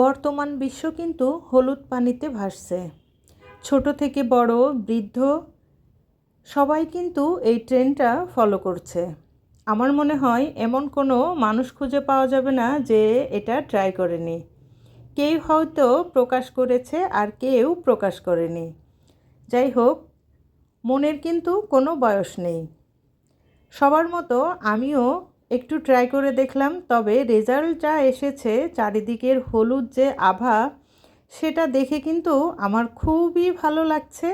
বর্তমান বিশ্ব কিন্তু হলুদ পানিতে ভাসছে। ছোট থেকে বড়, বৃদ্ধ, সবাই কিন্তু এই ট্রেনটা ফলো করছে। আমার মনে হয় এমন কোনো মানুষ খুঁজে পাওয়া যাবে না যে এটা ট্রাই করেনি। কেউ হয়তো প্রকাশ করেছে আর কেউ প্রকাশ করেনি। যাই হোক, মনের কিন্তু কোনো বয়স নেই। সবার মতো আমিও একটু ট্রাই করে দেখলাম, তবে রেজাল্ট যা এসেছে চারিদিকের হলুদ যে আভা, সেটা দেখে কিন্তু আমার খুবই ভালো লাগছে।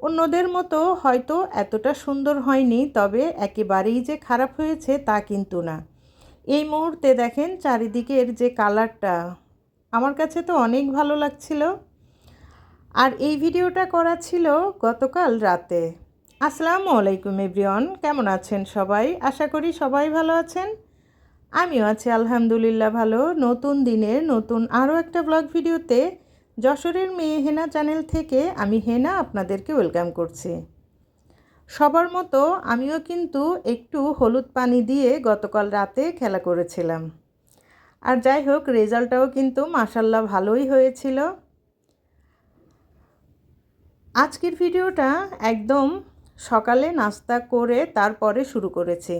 অন্যদের মতো হয়তো এতটা সুন্দর হয়নি, তবে একেবারেই যে খারাপ হয়েছে তা কিন্তু না। এই মুহূর্তে দেখেন চারিদিকের যে কালারটা আমার কাছে তো অনেক ভালো লাগছিল। আর এই ভিডিওটা করা ছিল গতকাল রাতে। আসসালামু আলাইকুম এভরিওয়ান, কেমন আছেন সবাই? আশা করি সবাই ভালো আছেন। আমিও আছি আলহামদুলিল্লাহ ভালো। নতুন দিনের নতুন আরও একটা ব্লগ ভিডিওতে যশোরের মেয়ে হেনা চ্যানেল থেকে আমি হেনা আপনাদেরকে ওয়েলকাম করছি। সবার মতো আমিও কিন্তু একটু হলুদ পানি দিয়ে গতকাল রাতে খেলা করেছিলাম। আর যাই হোক, রেজাল্টটাও কিন্তু মাসাল্লাহ ভালোই হয়েছিল। আজকের ভিডিওটা একদম সকালে নাস্তা করে তারপরে শুরু করেছে।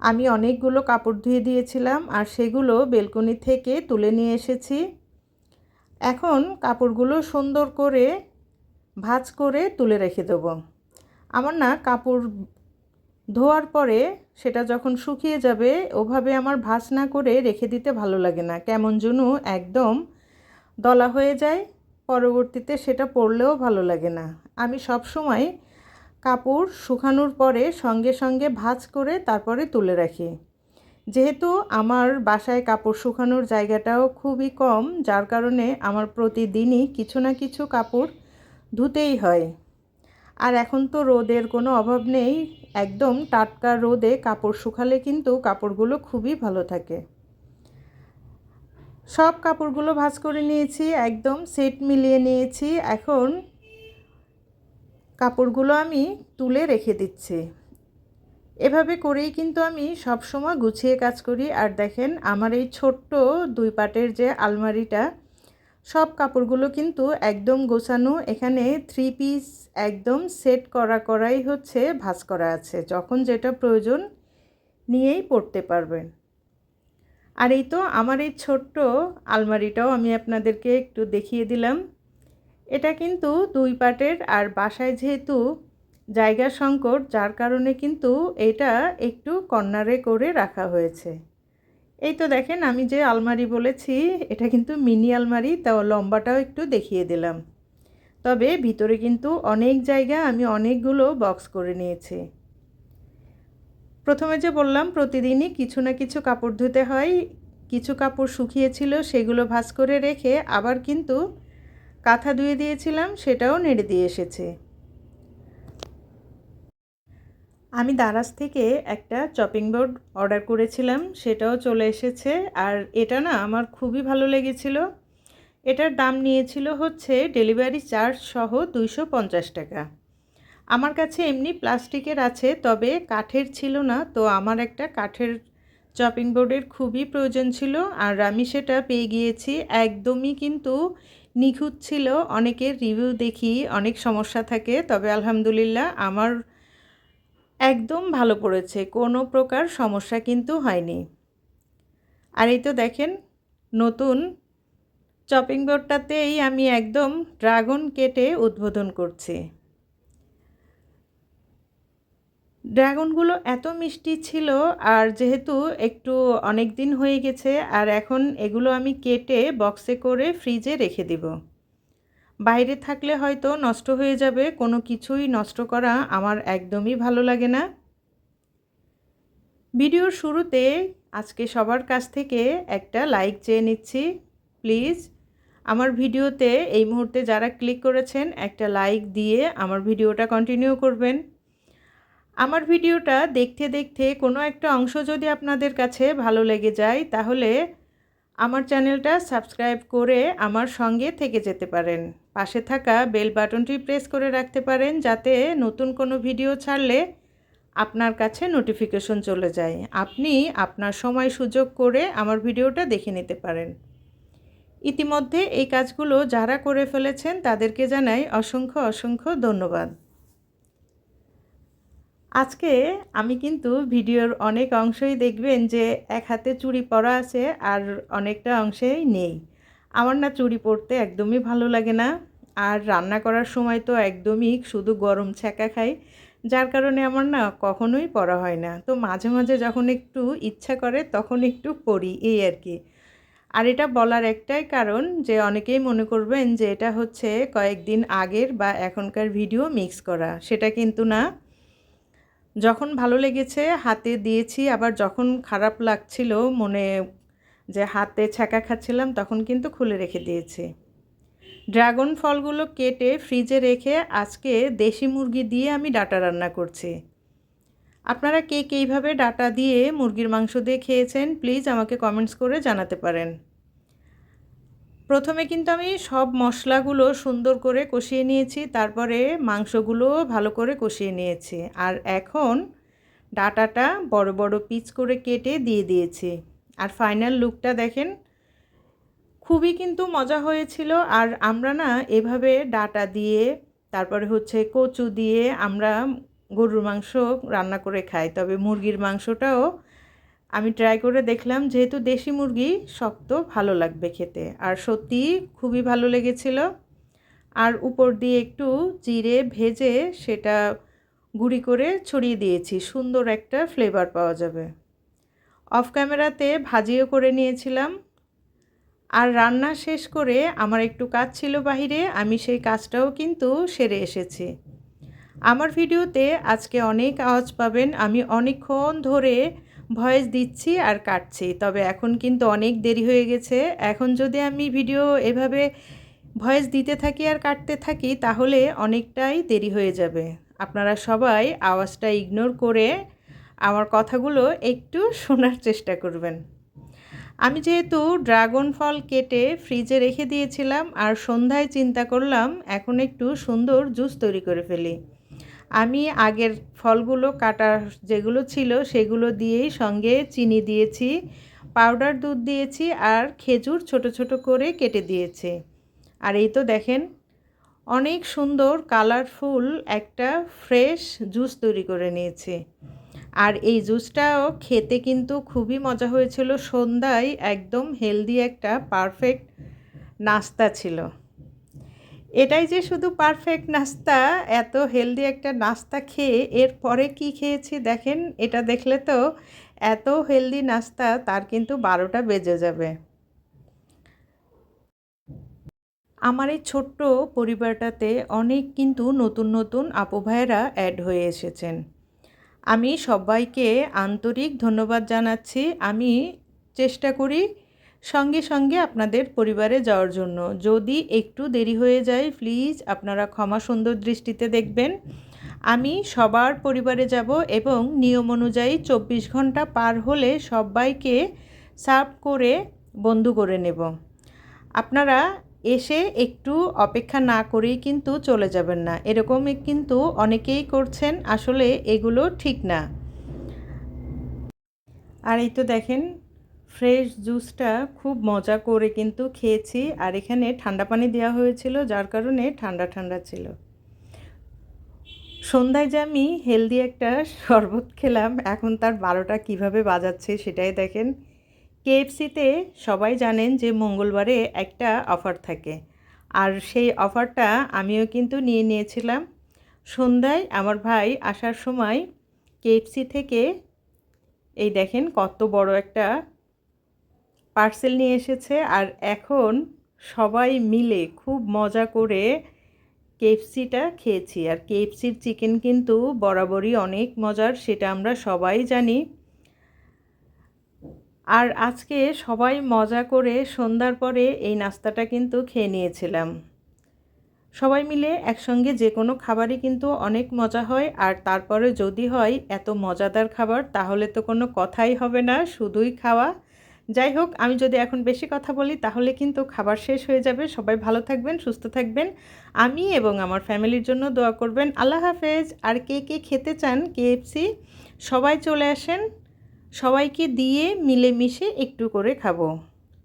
আমি অনেকগুলো কাপড় ধুয়ে দিয়েছিলাম আর সেগুলো বেলকনি থেকে তুলে নিয়ে এসেছি। এখন কাপড়গুলো সুন্দর করে ভাজ করে তুলে রেখে দেব। আমার না কাপড় ধোয়ার পরে সেটা যখন শুকিয়ে যাবে, ওভাবে আমার ভাজ না করে রেখে দিতে ভালো লাগে না। কেমন জুনু একদম দলা হয়ে যায়। পরবর্তীতে সেটা পরলেও ভালো লাগে না। আমি সব সময় কাপড় শুকানোর পরে সঙ্গে সঙ্গে ভাজ করে তারপরে তুলে রাখি। যেহেতু আমার বাসায় কাপড় শুকানোর জায়গাটাও খুবই কম, যার কারণে আমার প্রতিদিনই কিছু না কিছু কাপড় ধুতেই হয়। আর এখন তো রোদের কোনো অভাব নেই, একদম টাটকা রোদে কাপড় শুকালে কিন্তু কাপড়গুলো খুবই ভালো থাকে। সব কাপড়গুলো ভাজ করে নিয়েছি, একদম সেট মিলিয়ে নিয়েছি। এখন কাপড়গুলো আমি তুলে রেখে দিচ্ছি। এভাবে করেই কিন্তু আমি সব সময় গুছিয়ে কাজ করি। আর দেখেন, আমার এই ছোট্ট দুই পাটের যে আলমারিটা, সব কাপড়গুলো কিন্তু একদম গোছানো। এখানে থ্রি পিস একদম সেট করা করাই হচ্ছে, ভাজ করা আছে। যখন যেটা প্রয়োজন নিয়েই পড়তে পারবেন। আর এই তো আমার এই ছোট্ট আলমারিটাও আমি আপনাদেরকে একটু দেখিয়ে দিলাম। এটা কিন্তু দুই পাটের আর বাসায় যেহেতু জায়গা সংকট, যার কারণে কিন্তু এটা একটু কর্নারে করে রাখা হয়েছে। এই তো দেখেন আমি যে আলমারি বলেছি, এটা কিন্তু মিনি আলমারি তাও লম্বাটাও একটু দেখিয়ে দিলাম। তবে ভিতরে কিন্তু অনেক জায়গা আমি অনেকগুলো বক্স করে নিয়েছি। প্রথমে যে বললাম, প্রতিদিনই কিছু না কিছু কাপড় ধুতে হয়। কিছু কাপড় শুকিয়েছিল, সেগুলো ভাজ করে রেখে আবার কিন্তু কাঁথা ধুয়ে দিয়েছিলাম, সেটাও নেড়ে দিয়ে এসেছে। আমি দারাজ থেকে একটা চপিং বোর্ড অর্ডার করেছিলাম, সেটাও চলে এসেছে। আর এটা না আমার খুবই ভালো লেগেছিল। এটার দাম নিয়েছিল হচ্ছে ডেলিভারি চার্জ সহ দুইশো পঞ্চাশ টাকা। আমার কাছে এমনি প্লাস্টিকের আছে, তবে কাঠের ছিল না, তো আমার একটা কাঠের চপিং বোর্ডের খুবই প্রয়োজন ছিল। আর আমি সেটা পেয়ে গিয়েছি। একদমই কিন্তু নিখুঁত ছিল, অনেকের রিভিউ দেখি অনেক সমস্যা থাকে, তবে আলহামদুলিল্লাহ আমার একদম ভালো পড়েছে, কোনো প্রকার সমস্যা কিন্তু হয়নি। আর এই তো দেখেন, নতুন চপিং বোর্ডটাতেই আমি একদম ড্রাগন কেটে উদ্বোধন করছি। ড্রাগনগুলো এত মিষ্টি ছিল আর যেহেতু একটু অনেক দিন হয়ে গেছে, আর এখন এগুলো আমি কেটে বক্সে করে ফ্রিজে রেখে দিব। বাইরে থাকলে হয়তো নষ্ট হয়ে যাবে, কোনো কিছুই নষ্ট করা আমার একদমই ভালো লাগে না। ভিডিওর শুরুতে আজকে সবার কাছ থেকে একটা লাইক চেয়ে নিচ্ছি। প্লিজ, আমার ভিডিওতে এই মুহূর্তে যারা ক্লিক করেছেন, একটা লাইক দিয়ে আমার ভিডিওটা কন্টিনিউ করবেন। আমার ভিডিওটা দেখতে দেখতে কোনো একটা অংশ যদি আপনাদের কাছে ভালো লেগে যায়, তাহলে আমার চ্যানেলটা সাবস্ক্রাইব করে আমার সঙ্গে থেকে যেতে পারেন। পাশে থাকা বেল বাটনটি প্রেস করে রাখতে পারেন, যাতে নতুন কোনো ভিডিও ছাড়লে আপনার কাছে নোটিফিকেশন চলে যায়। আপনি আপনার সময় সুযোগ করে আমার ভিডিওটা দেখে নিতে পারেন। ইতিমধ্যে এই কাজগুলো যারা করে ফেলেছেন, তাদেরকে জানাই অসংখ্য অসংখ্য ধন্যবাদ। আজকে আমি কিন্তু ভিডিওর অনেক অংশই দেখবেন যে এক হাতে চুড়ি পরা আছে আর অনেকটা অংশেই নেই। আমার না চুড়ি পরতে একদমই ভালো লাগে না। আর রান্না করার সময় তো একদমই শুধু গরম ছ্যাঁকা খাই, যার কারণে আমার না কখনোই পরা হয় না। তো মাঝে মাঝে যখন একটু ইচ্ছা করে তখন একটু পরি, এই আর কি। আর এটা বলার একটাই কারণ যে অনেকেই মনে করবেন যে এটা হচ্ছে কয়েকদিন আগের বা এখনকার ভিডিও মিক্স করা। সেটা কিন্তু না। যখন ভালো লেগেছে, হাতে দিয়েছি। আবার যখন খারাপ লাগছিল মনে যে হাতে ছ্যাঁকা খাচ্ছিলাম, তখন কিন্তু খুলে রেখে দিয়েছি। ড্রাগন ফলগুলো কেটে ফ্রিজে রেখে আজকে দেশি মুরগি দিয়ে আমি ডাটা রান্না করছি। আপনারা কে কীভাবে ডাটা দিয়ে মুরগির মাংস দিয়ে খেয়েছেন, প্লিজ আমাকে কমেন্টস করে জানাতে পারেন। প্রথমে কিন্তু আমি সব মশলাগুলো সুন্দর করে কষিয়ে নিয়েছি, তারপরে মাংসগুলো ভালো করে কষিয়ে নিয়েছি। আর এখন ডাটাটা বড় বড় পিচ করে কেটে দিয়ে দিয়েছি। আর ফাইনাল লুকটা দেখেন, খুবই কিন্তু মজা হয়েছিল। আর আমরা না এভাবে ডাটা দিয়ে, তারপরে হচ্ছে কচু দিয়ে আমরা গরুর মাংস রান্না করে খাই। তবে মুরগির মাংসটাও আমি ট্রাই করে দেখলাম যেহেতু দেশি মুরগি শক্ত, ভালো লাগবে খেতে। আর সত্যি খুবই ভালো লেগেছিল। আর উপর দিয়ে একটু জিরে ভেজে সেটা গুঁড়ি করে ছড়িয়ে দিয়েছি। সুন্দর একটা ফ্লেভার পাওয়া যাবে। অফ ক্যামেরাতে ভাজিও করে নিয়েছিলাম। আর রান্না শেষ করে আমার একটু কাজ ছিল বাহিরে, আমি সেই কাজটাও কিন্তু সেরে এসেছি। আমার ভিডিওতে আজকে অনেক আওয়াজ পাবেন। আমি অনেকক্ষণ ধরে ভয়েস দিচ্ছি আর কাটছি। তবে এখন কিন্তু অনেক দেরি হয়ে গেছে। এখন যদি আমি ভিডিও এভাবে ভয়েস দিতে থাকি আর কাটতে থাকি, তাহলে অনেকটাই দেরি হয়ে যাবে। আপনারা সবাই আওয়াজটা ইগনোর করে আমার কথাগুলো একটু শোনার চেষ্টা করবেন। আমি যেহেতু ড্রাগন ফল কেটে ফ্রিজে রেখে দিয়েছিলাম আর সন্ধ্যায় চিন্তা করলাম, এখন একটু সুন্দর জুস তৈরি করে ফেলি। আমি আগের ফলগুলো কাটা যেগুলো ছিল সেগুলো দিয়েই সঙ্গে চিনি দিয়েছি, পাউডার দুধ দিয়েছি আর খেজুর ছোট ছোট করে কেটে দিয়েছি। আর এই তো দেখেন, অনেক সুন্দর কালারফুল একটা ফ্রেশ জুস তৈরি করে নিয়েছি। আর এই জুসটাও খেতে কিন্তু খুবই মজা হয়েছিল, সন্ধ্যায় একদম হেলদি একটা পারফেক্ট নাস্তা ছিল। এটাই যে শুধু পারফেক্ট নাস্তা, এত হেলদি একটা নাস্তা খেয়ে এরপরে কি খেয়েছি দেখেন, এটা দেখলে তো এত হেলদি নাস্তা, তার কিন্তু বারোটা বেজে যাবে। আমার এই ছোট্ট পরিবারটাতে অনেক কিন্তু নতুন নতুন আপু ভাইয়েরা অ্যাড হয়ে এসেছেন। আমি সবাইকে আন্তরিক ধন্যবাদ জানাচ্ছি। আমি চেষ্টা করি সঙ্গে সঙ্গে আপনাদের পরিবারে যাওয়ার জন্য। যদি একটু দেরি হয়ে যায় প্লিজ আপনারা ক্ষমা সুন্দর দৃষ্টিতে দেখবেন। আমি সবার পরিবারে যাব এবং নিয়ম অনুযায়ী চব্বিশ ঘণ্টা পার হলে সবাইকে সার্ভ করে বন্ধু করে নেব। আপনারা এসে একটু অপেক্ষা না করেই কিন্তু চলে যাবেন না। এরকমই কিন্তু অনেকেই করছেন, আসলে এগুলো ঠিক না। আর এই তো দেখেন ফ্রেশ জুসটা খুব মজা করে কিন্তু খেয়েছি আর এখানে ঠান্ডা পানি দেওয়া হয়েছিল, যার কারণে ঠান্ডা ঠান্ডা ছিল। সন্ধ্যায় যে আমি হেলদি একটা শরবত খেলাম, এখন তার বারোটা কীভাবে বাজাচ্ছে সেটাই দেখেন। কেএফসিতে সবাই জানেন যে মঙ্গলবারে একটা অফার থাকে, আর সেই অফারটা আমিও কিন্তু নিয়ে নিয়েছিলাম। সন্ধ্যায় আমার ভাই আসার সময় কেএফসি থেকে, এই দেখেন কত বড় একটা পার্সেল নিয়ে এসেছে আর এখন সবাই মিলে খুব মজা করে কেএফসিটা খেয়েছি। আর কেএফসির চিকেন কিন্তু বরাবরই অনেক মজার, সেটা আমরা সবাই জানি। আর আজকে সবাই মজা করে সন্ধ্যার পরে এই নাস্তাটা কিন্তু খেয়ে নিয়েছিলাম। সবাই মিলে একসঙ্গে যে কোনো খাবারই কিন্তু অনেক মজা হয়, আর তারপরে যদি হয় এত মজাদার খাবার, তাহলে তো কোনো কথাই হবে না, শুধুই খাওয়া। যাই হোক, আমি যদি এখন বেশি কথা বলি, তাহলে কিন্তু খাবার শেষ হয়ে যাবে। সবাই ভালো থাকবেন, সুস্থ থাকবেন। আমি এবং আমার ফ্যামিলির জন্য দোয়া করবেন। আল্লাহ হাফেজ। আর কে কে খেতে চান কেএফসি সবাই চলে আসেন। সবাইকে দিয়ে মিলেমিশে একটু করে খাব।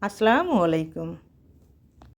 আসসালামু আলাইকুম।